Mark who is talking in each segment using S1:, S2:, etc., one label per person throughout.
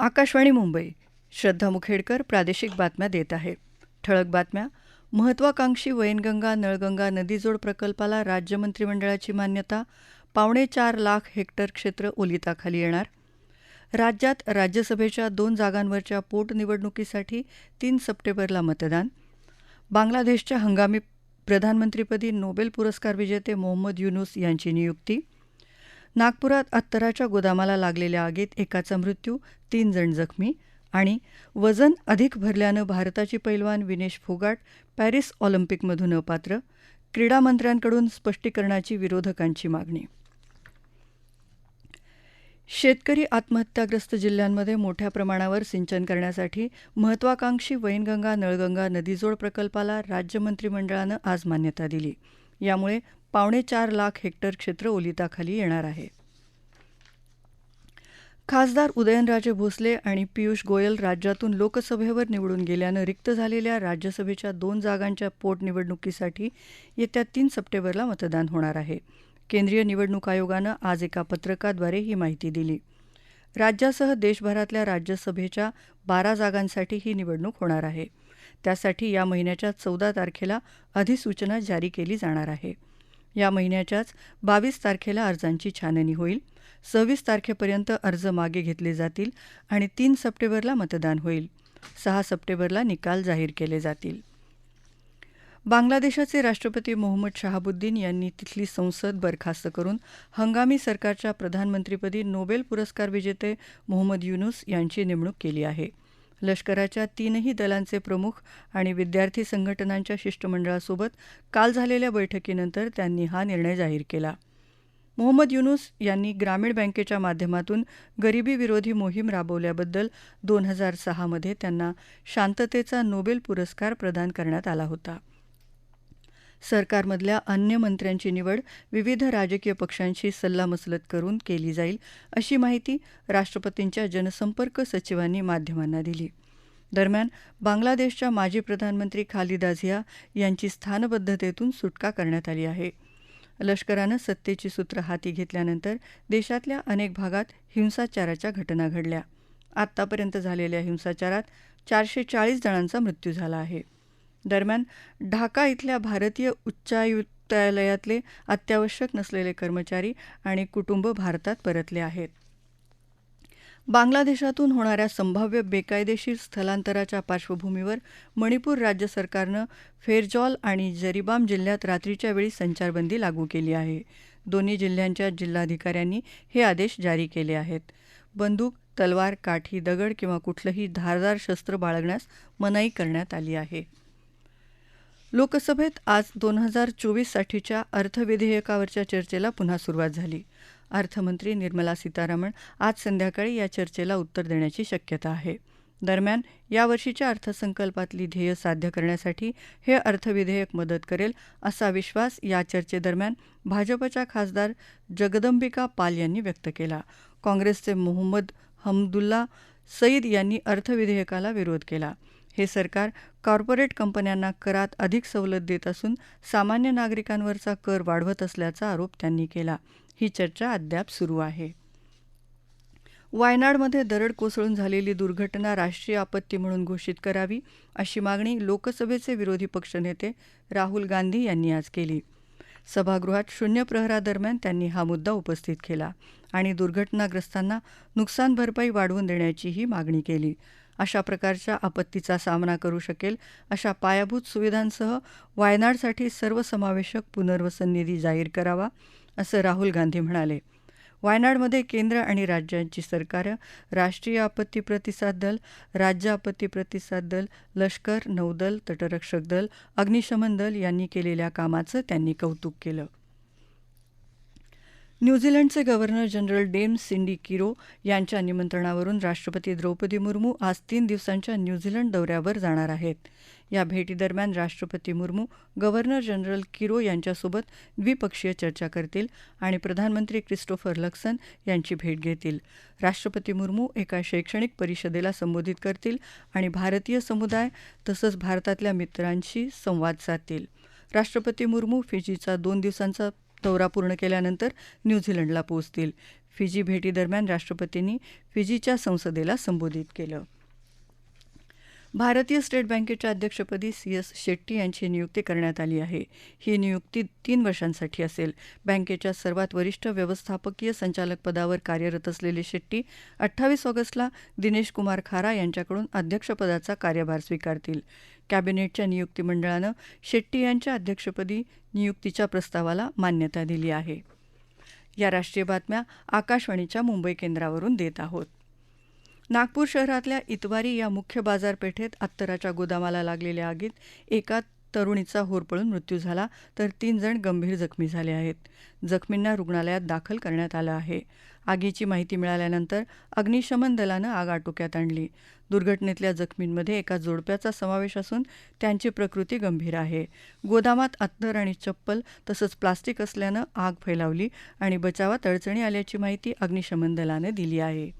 S1: आकाशवाणी मुंबई. श्रद्धा मुखेडकर प्रादेशिक बातम्या देत आहे. ठळक बातम्या. महत्वाकांक्षी वैनगंगा नळगंगा नदीजोड प्रकल्पाला राज्य मंत्रिमंडळाची मान्यता. पावणे चार लाख हेक्टर क्षेत्र ओलिताखाली येणार. राज्यात राज्यसभेच्या दोन जागांवरच्या पोटनिवडणुकीसाठी तीन सप्टेंबरला मतदान. बांगलादेशच्या हंगामी प्रधानमंत्रीपदी नोबेल पुरस्कार विजेते मोहम्मद युनुस यांची नियुक्ती. नागपुरात अत्तराच्या गोदामाला लागलेल्या आगीत एकाचा मृत्यू तीन जण जखमी आणि वजन अधिक भरल्यानं भारताची पैलवान विनेश फोगाट पॅरिस ऑलिम्पिकमधून अपात्र. क्रीडा मंत्र्यांकडून स्पष्टीकरणाची विरोधकांची मागणी. शेतकरी आत्महत्याग्रस्त जिल्ह्यांमध्ये मोठ्या प्रमाणावर सिंचन करण्यासाठी महत्वाकांक्षी वैनगंगा नळगंगा नदीजोड प्रकल्पाला राज्य मंत्रिमंडळानं आज मान्यता दिली. यामुळे पावणे चार लाख हेक्टर क्षेत्र ओलिताखाली येणार आहे. खासदार उदयनराजे भोसले आणि पियुष गोयल राज्यातून लोकसभेवर निवडून गेल्यानं रिक्त झालेल्या राज्यसभेच्या दोन जागांच्या पोटनिवडणुकीसाठी येत्या तीन सप्टेंबरला मतदान होणार आहे. केंद्रीय निवडणूक आयोगानं आज एका पत्रकाद्वारे ही माहिती दिली. राज्यासह देशभरातल्या राज्यसभेच्या बारा जागांसाठी ही निवडणूक होणार आहे. त्यासाठी या महिन्याच्या चौदा तारखेला अधिसूचना जारी केली जाणार आहे. या महिन्याच्याच बावीस तारखेला अर्जांची छाननी होईल. सव्वीस तारखेपर्यंत अर्ज मागे घेतले जातील आणि तीन सप्टेंबरला मतदान होईल. सहा सप्टेंबरला निकाल जाहीर केले जातील. बांगलादेशाचे राष्ट्रपती मोहम्मद शहाबुद्दीन यांनी तिथली संसद बरखास्त करून हंगामी सरकारच्या प्रधानमंत्रीपदी नोबेल पुरस्कार विजेते मोहम्मद युनुस यांची नेमणूक केली आहे. लष्कराच्या तीनही दलांचे प्रमुख आणि विद्यार्थी संघटनांच्या शिष्टमंडळासोबत काल झालेल्या बैठकीनंतर त्यांनी हा निर्णय जाहीर केला. मोहम्मद युनुस यांनी ग्रामीण बँकेच्या माध्यमातून गरिबी विरोधी मोहीम राबवल्याबद्दल दोन हजार सहामध्ये त्यांना शांततेचा नोबेल पुरस्कार प्रदान करण्यात आला होता. सरकारमधल्या अन्य मंत्र्यांची निवड विविध राजकीय पक्षांशी सल्लामसलत करून केली जाईल अशी माहिती राष्ट्रपतींच्या जनसंपर्क सचिवांनी माध्यमांना दिली. दरम्यान बांगलादेशच्या माजी प्रधानमंत्री खालिदा झिया यांची स्थानबद्धतेतून सुटका करण्यात आली आहे. लष्करानं सत्तेची सूत्र हाती घेतल्यानंतर देशातल्या अनेक भागात हिंसाचाराच्या घटना घडल्या. आतापर्यंत झालेल्या हिंसाचारात चारशे चाळीस जणांचा मृत्यू झाला आहे. दरम्यान ढाका इथल्या भारतीय उच्चायुक्तालयातले अत्यावश्यक नसलेले कर्मचारी आणि कुटुंब भारतात परतले आहेत. बांगलादेशातून होणाऱ्या संभाव्य बेकायदेशीर स्थलांतराच्या पार्श्वभूमीवर मणिपूर राज्य सरकारनं फेरजॉल आणि जरीबाम जिल्ह्यात रात्रीच्या वेळी संचारबंदी लागू केली आहे. दोन्ही जिल्ह्यांच्या जिल्हाधिकाऱ्यांनी हे आदेश जारी केले आहेत. बंदूक तलवार काठी दगड किंवा कुठलंही धारदार शस्त्र बाळगण्यास मनाई करण्यात आली आहे. लोकसभेत आज दोन हजार चोवीससाठीच्या अर्थविधेयकावरच्या चर्चेला पुन्हा सुरुवात झाली. अर्थमंत्री निर्मला सीतारामन आज संध्याकाळी या चर्चेला उत्तर देण्याची शक्यता आहे. दरम्यान यावर्षीच्या अर्थसंकल्पातली ध्येय साध्य करण्यासाठी हे अर्थविधेयक मदत करेल असा विश्वास या चर्चेदरम्यान भाजपच्या खासदार जगदंबिका पाल यांनी व्यक्त केला. काँग्रेसचे मोहम्मद हमदुल्ला सईद यांनी अर्थविधेयकाला विरोध केला. हे सरकार कॉर्पोरेट कंपन्यांना करात अधिक सवलत देत असून सामान्य नागरिकांवरचा कर वाढवत असल्याचा आरोप त्यांनी केला. ही चर्चा अद्याप सुरू आहे. वायनाडमध्ये दरड कोसळून झालेली दुर्घटना राष्ट्रीय आपत्ती म्हणून घोषित करावी अशी मागणी लोकसभेचे विरोधी पक्षनेते राहुल गांधी यांनी आज केली. सभागृहात शून्य प्रहरादरम्यान त्यांनी हा मुद्दा उपस्थित केला आणि दुर्घटनाग्रस्तांना नुकसान भरपाई वाढवून देण्याचीही मागणी केली. अशा प्रकारच्या आपत्तीचा सामना करू शकेल. अशा पायाभूत सुविधांसह वायनाडसाठी सर्वसमावेशक पुनर्वसन निधी जाहीर करावा असं राहुल गांधी म्हणाले. वायनाडमध्ये केंद्र आणि राज्यांची सरकारं राष्ट्रीय आपत्ती प्रतिसाद दल राज्य आपत्ती प्रतिसाद दल लष्कर नौदल तटरक्षक दल अग्निशमन दल यांनी केलेल्या कामाचं त्यांनी कौतुक केलं. न्यूझीलंडचे governor general dame Cindy Kiro यांच्या निमंत्रणावरून राष्ट्रपती द्रौपदी मुर्मू आज तीन दिवसांच्या न्यूझीलंड दौऱ्यावर जाणार आहेत. या भेटीदरम्यान राष्ट्रपती मुर्मू गव्हर्नर जनरल किरो यांच्यासोबत द्विपक्षीय चर्चा करतील आणि प्रधानमंत्री क्रिस्टोफर लक्सन यांची भेट घेतील. राष्ट्रपती मुर्मू एका शैक्षणिक परिषदेला संबोधित करतील आणि भारतीय समुदाय तसंच भारतातल्या मित्रांशी संवाद साधतील. राष्ट्रपती मुर्मू फिजीचा दोन दिवसांचा दौरा पूर्ण केल्यानंतर न्यूझीलंडला पोहोचतील. फिजी भेटीदरम्यान राष्ट्रपतींनी फिजीच्या संसदेला संबोधित केलं. भारतीय स्टेट बँकेच्या अध्यक्षपदी सी एस शेट्टी यांची नियुक्ती करण्यात आली आहे. ही नियुक्ती तीन वर्षांसाठी असेल. बँकेच्या सर्वात वरिष्ठ व्यवस्थापकीय संचालक पदावर कार्यरत असलेले शेट्टी अठ्ठावीस ऑगस्टला दिनेश कुमार खारा यांच्याकडून अध्यक्षपदाचा कार्यभार स्वीकारतील. कॅबिनेटच्या नियुक्ती मंडळानं शेट्टी यांच्या अध्यक्षपदी नियुक्तीच्या प्रस्तावाला मान्यता दिली आहे. या राष्ट्रीय बातम्या आकाशवाणीच्या मुंबई केंद्रावरून देत आहोत. नागपूर शहरातल्या इतवारी या मुख्य बाजारपेठेत अत्तराच्या गोदामाला लागलेल्या आगीत एका तरुणीचा होरपळून मृत्यू झाला तर तीन जण गंभीर जखमी झाले आहेत. जखमींना रुग्णालयात दाखल करण्यात आलं आहे. आगीची माहिती मिळाल्यानंतर अग्निशमन दलानं आग आटोक्यात आणली. दुर्घटनेतल्या जखमींमध्ये एका जोडप्याचा समावेश असून त्यांची प्रकृती गंभीर आहे. गोदामात अत्तर आणि चप्पल तसंच प्लास्टिक असल्यानं आग फैलावली आणि बचावात अडचणी आल्याची माहिती अग्निशमन दलानं दिली आहे.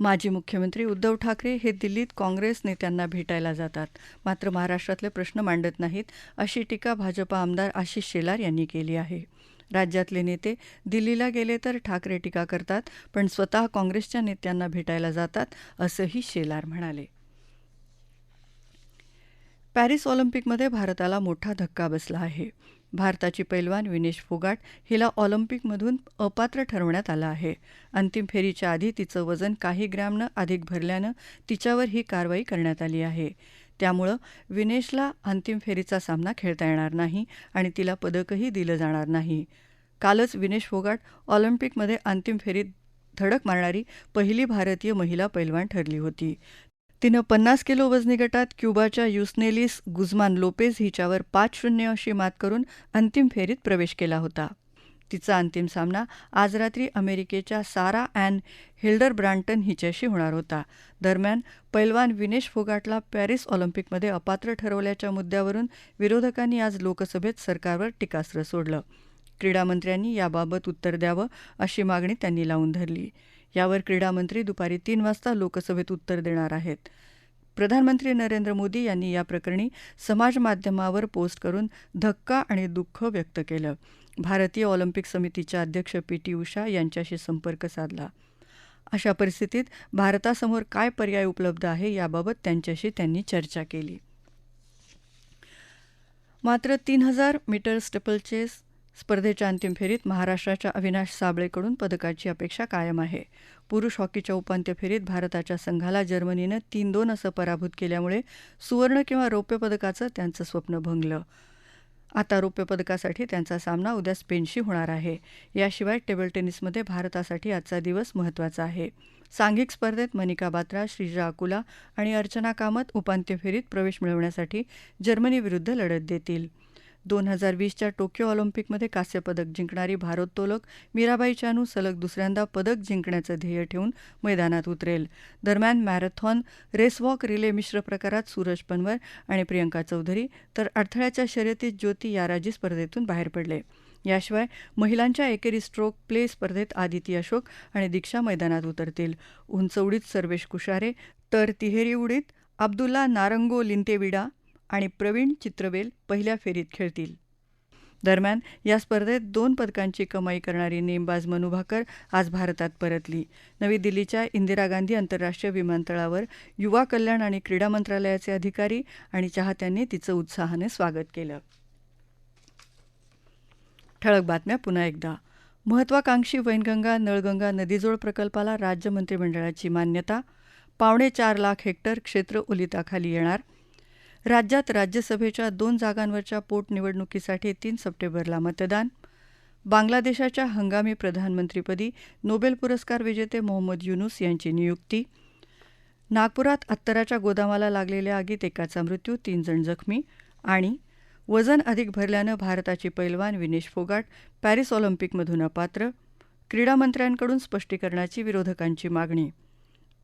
S1: माजी मुख्यमंत्री उद्धव ठाकरे हे दिल्लीत काँग्रेस नेत्यांना भेटायला जातात. मात्र महाराष्ट्रातले प्रश्न मांडत नाहीत अशी टीका भाजपा आमदार आशिष शेलार यांनी केली आहे. राज्यातले नेते दिल्लीला गेले तर ठाकरे टीका करतात पण स्वतः काँग्रेसच्या नेत्यांना भेटायला जातात असंही शेलार म्हणाले. पॅरिस ऑलिम्पिकमध्ये भारताला मोठा धक्का बसला आहे. भारताची पैलवान विनेश फोगाट हिला ऑलिम्पिकमधून अपात्र ठरवण्यात आलं आहे. अंतिम फेरीच्या आधी तिचं वजन काही ग्रॅमनं अधिक भरल्यानं तिच्यावर ही कारवाई करण्यात आली आहे. त्यामुळं विनेशला अंतिम फेरीचा सामना खेळता येणार नाही आणि तिला पदकही दिलं जाणार नाही. कालच विनेश फोगाट ऑलिम्पिकमध्ये अंतिम फेरीत धडक मारणारी पहिली भारतीय महिला पैलवान ठरली होती. तिनं पन्नास किलो वजनी गटात क्युबाच्या युस्नेलिस गुजमान लोपेज हिच्यावर पाच शून्य अशी मात करून अंतिम फेरीत प्रवेश केला होता. तिचा अंतिम सामना आज रात्री अमेरिकेच्या सारा अँड हिल्डर ब्रांटन हिच्याशी होणार होता. दरम्यान पैलवान विनेश फोगाटला पॅरिस ऑलिम्पिकमध्ये अपात्र ठरवल्याच्या मुद्द्यावरून विरोधकांनी आज लोकसभेत सरकारवर टीकास्त्र सोडलं. क्रीडामंत्र्यांनी याबाबत उत्तर द्यावं अशी मागणी त्यांनी लावून धरली. यावर क्रीडामंत्री दुपारी तीन वाजता लोकसभेत उत्तर देणार आहेत. प्रधानमंत्री नरेंद्र मोदी यांनी या प्रकरणी समाजमाध्यमावर पोस्ट करून धक्का आणि दुःख व्यक्त केलं. भारतीय ऑलिम्पिक समितीच्या अध्यक्ष पी टी उषा यांच्याशी संपर्क साधला. अशा परिस्थितीत भारतासमोर काय पर्याय उपलब्ध आहे याबाबत त्यांच्याशी त्यांनी चर्चा केली. मात्र तीन हजार मीटर स्टेपलचेस स्पर्धेच्या अंतिम फेरीत महाराष्ट्राच्या अविनाश साबळेकडून पदकाची अपेक्षा कायम आहे. पुरुष हॉकीच्या उपांत्य फेरीत भारताच्या संघाला जर्मनीनं तीन दोन असं पराभूत केल्यामुळे सुवर्ण किंवा रौप्य पदकाचं त्यांचं स्वप्न भंगलं. आता रौप्य पदकासाठी त्यांचा सामना उद्या स्पेनशी होणार आहे. याशिवाय टेबल टेनिसमध्ये भारतासाठी आजचा दिवस महत्त्वाचा आहे. सांघिक स्पर्धेत मनिका बात्रा श्रीजा अकुला आणि अर्चना कामत उपांत्य फेरीत प्रवेश मिळवण्यासाठी जर्मनीविरुद्ध लढत देतील. दोन हजार वीसच्या टोकियो ऑलिम्पिकमध्ये कांस्यपदक जिंकणारी भारोत्तोलक मीराबाई चानू सलग दुसऱ्यांदा पदक जिंकण्याचं ध्येय ठेवून मैदानात उतरेल. दरम्यान मॅरेथॉन रेसवॉक रिले मिश्र प्रकारात सूरज पनवर आणि प्रियंका चौधरी तर अडथळ्याच्या शर्यतीत ज्योती याराजी स्पर्धेतून बाहेर पडले. याशिवाय महिलांच्या एकेरी स्ट्रोक प्ले स्पर्धेत आदिती अशोक आणि दीक्षा मैदानात उतरतील. उंच उडीत सर्वेश कुशारे तर तिहेरी उडीत अब्दुल्ला नारंगो लिंतेविडा आणि प्रवीण चित्रवेल पहिल्या फेरीत खेळतील. दरम्यान या स्पर्धेत दोन पदकांची कमाई करणारी नेमबाज मनुभाकर आज भारतात परतली. नवी दिल्लीच्या इंदिरा गांधी आंतरराष्ट्रीय विमानतळावर युवा कल्याण आणि क्रीडा मंत्रालयाचे अधिकारी आणि चाहत्यांनी तिचं उत्साहाने स्वागत केलं. ठळक बातम्या पुन्हा एकदा. महत्वाकांक्षी वैनगंगा नळगंगा नदीजोड प्रकल्पाला राज्य मंत्रिमंडळाची मान्यता. पावणे चार लाख हेक्टर क्षेत्र ओलिताखाली येणार. राज्यात राज्यसभेच्या दोन जागांवरच्या पोटनिवडणुकीसाठी तीन सप्टेंबरला मतदान. बांगलादेशाच्या हंगामी प्रधानमंत्रीपदी नोबेल पुरस्कार विजेते मोहम्मद युनुस यांची नियुक्ती. नागपुरात अत्तराच्या गोदामाला लागलेल्या आगीत एकाचा मृत्यू तीन जण जखमी आणि वजन अधिक भरल्यानं भारताची पैलवान विनेश फोगाट पॅरिस ऑलिम्पिकमधून अपात्र. क्रीडामंत्र्यांकडून स्पष्टीकरणाची विरोधकांची मागणी.